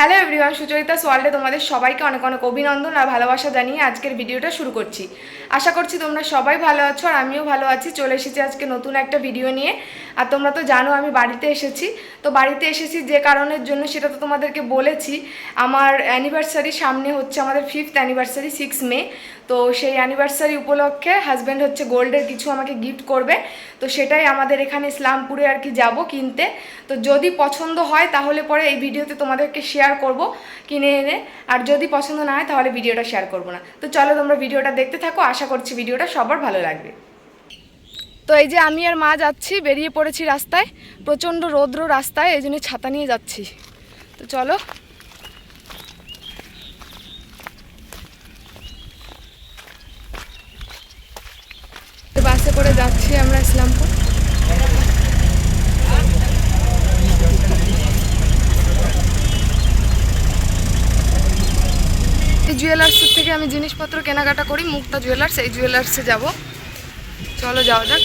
Hello everyone Sucharita সোয়াল্ডে তোমাদের সবাইকে অনেক অনেক অভিনন্দন আর ভালোবাসা জানিয়ে আজকের ভিডিওটা শুরু করছি। আশা করছি তোমরা সবাই ভালো আছো আর আমিও ভালো আছি। চলে এসেছি আজকে নতুন একটা ভিডিও নিয়ে। আর তোমরা তো জানো আমি বাড়িতে এসেছি। তো বাড়িতে এসেছি যে কারণের জন্য সেটা তো তোমাদেরকে বলেছি। আমার অ্যানিভার্সারি সামনে হচ্ছে আমাদের ফিফথ অ্যানিভার্সারি সিক্স মে তো সেই অ্যানিভার্সারি উপলক্ষে হাজব্যান্ড হচ্ছে গোল্ডের কিছু আমাকে গিফট করবে। তো সেটাই আমাদের এখানে ইসলামপুরে আর কি যাব কিনতে। তো যদি পছন্দ হয় তাহলে পরে এই ভিডিওতে তোমাদেরকে শেয়ার করব কিনে এনে। আর যদি পছন্দ না হয়, তাহলে ভিডিওটা শেয়ার করব না। তো চলো তোমরা ভিডিওটা দেখতে থাকো, আশা করছি ভিডিওটা সবার ভালো লাগবে। তো এই যে আমি আর মা যাচ্ছি, বেরিয়ে পড়েছি রাস্তায়। প্রচণ্ড রৌদ্র রাস্তায়, এই জন্য ছাতা নিয়ে যাচ্ছি। তো চলো। বাসে করে যাচ্ছি আমরা ইসলামপুর। জুয়েলার্সের থেকে আমি জিনিসপত্র কেনাকাটা করি, মুক্তা জুয়েলার্স এই জুয়েলার্সে যাব। চলো যাওয়া যাক।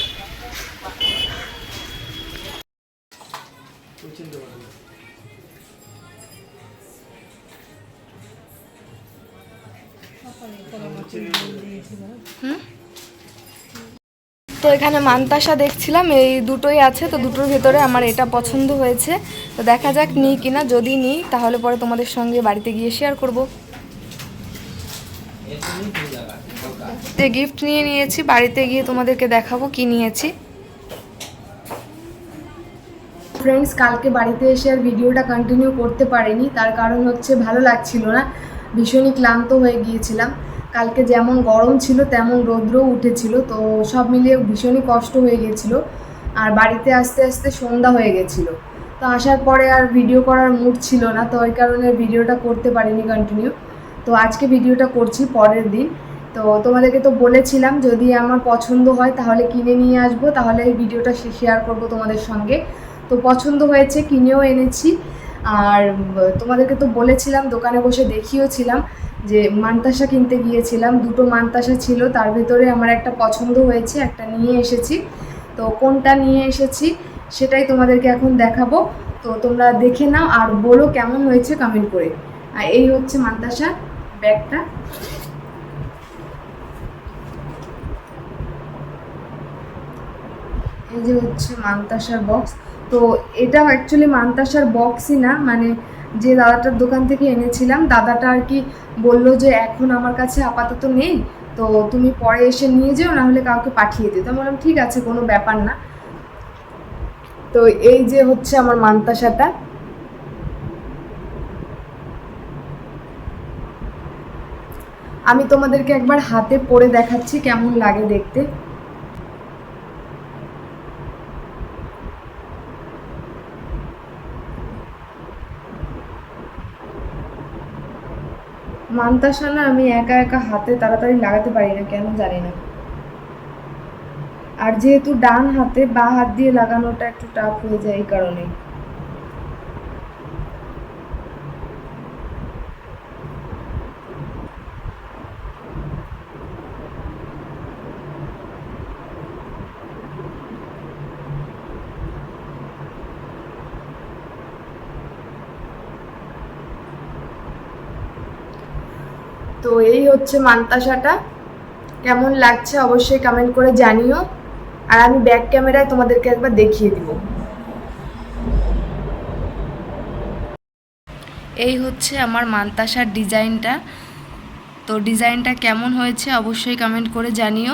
তো এখানে মানতাসা দেখছিলাম, এই দুটোই আছে, তো দুটোর ভেতরে আমার এটা পছন্দ হয়েছে। তো দেখা যাক নিই কিনা, যদি নিই তাহলে পরে তোমাদের সঙ্গে বাড়িতে গিয়ে শেয়ার করব। যে গিফট নিয়ে নিয়েছি, বাড়িতে গিয়ে তোমাদেরকে দেখাবো কি নিয়েছি। ফ্রেন্ডস কালকে বাড়িতে এসে আর ভিডিওটা কন্টিনিউ করতে পারিনি, তার কারণ হচ্ছে ভালো লাগছিল না, ভীষণই ক্লান্ত হয়ে গিয়েছিলাম। কালকে যেমন গরম ছিল, তেমন রৌদ্রও উঠেছিল, তো সব মিলিয়ে ভীষণই কষ্ট হয়ে গেছিল আর বাড়িতে আসতে আসতে সন্ধ্যা হয়ে গেছিল তো আসার পরে আর ভিডিও করার মুড ছিল না, তো ওই কারণে ভিডিওটা করতে পারিনি কন্টিনিউ তো আজকে ভিডিওটা করছি পরের দিন। তো তোমাদেরকে তো বলেছিলাম, যদি আমার পছন্দ হয় তাহলে কিনে নিয়ে আসব, তাহলে ভিডিওটা শেয়ার করব তোমাদের সঙ্গে। তো পছন্দ হয়েছে কিনেও এনেছি। আর তোমাদেরকে তো বলেছিলাম, দোকানে বসে দেখিয়েছিলাম যে মানতাসা কিনতে গিয়েছিলাম। দুটো মানতাসা ছিল, তার ভেতরে আমার একটা পছন্দ হয়েছে, একটা নিয়ে এসেছি। তো কোনটা নিয়ে এসেছি সেটাই তোমাদেরকে এখন দেখাবো। তো তোমরা দেখে নাও আর বলো কেমন হয়েছে কমেন্ট করে। আর এই হচ্ছে মানতাসা ব্যাগটা। এই যে হচ্ছে মানতাসার বক্স তো এটা অ্যাকচুয়ালি মানতাসার বক্সই না মানে যে দাদাটার দোকান থেকে এনেছিলাম, দাদাটা আর কি বলল যে, এখন আমার কাছে আপাতত নেই, তো তুমি পরে এসে নিয়ে যেও না হলে কাউকে পাঠিয়ে দিও। তো বললাম, ঠিক আছে, কোনো ব্যাপার না। তো এই যে হচ্ছে আমার মানতাসাটা। আমি তোমাদেরকে একবার হাতে পরে দেখাচ্ছি কেমন লাগে দেখতে। মানতাসা না আমি একা একা হাতে তাড়াতাড়ি লাগাতে পারি না, কেন জানি না। আর যেহেতু ডান হাতে বা হাত দিয়ে লাগানোটা একটু টাফ হয়ে যায় এই কারণে। তো এই হচ্ছে মান্তাসাটা কেমন লাগছে অবশ্যই কমেন্ট করে জানিও। আর আমি ব্যাক ক্যামেরায় তোমাদেরকে একবার দেখিয়ে দিব। এই হচ্ছে আমার মান্তাসার ডিজাইনটা তো ডিজাইনটা কেমন হয়েছে অবশ্যই কমেন্ট করে জানিও।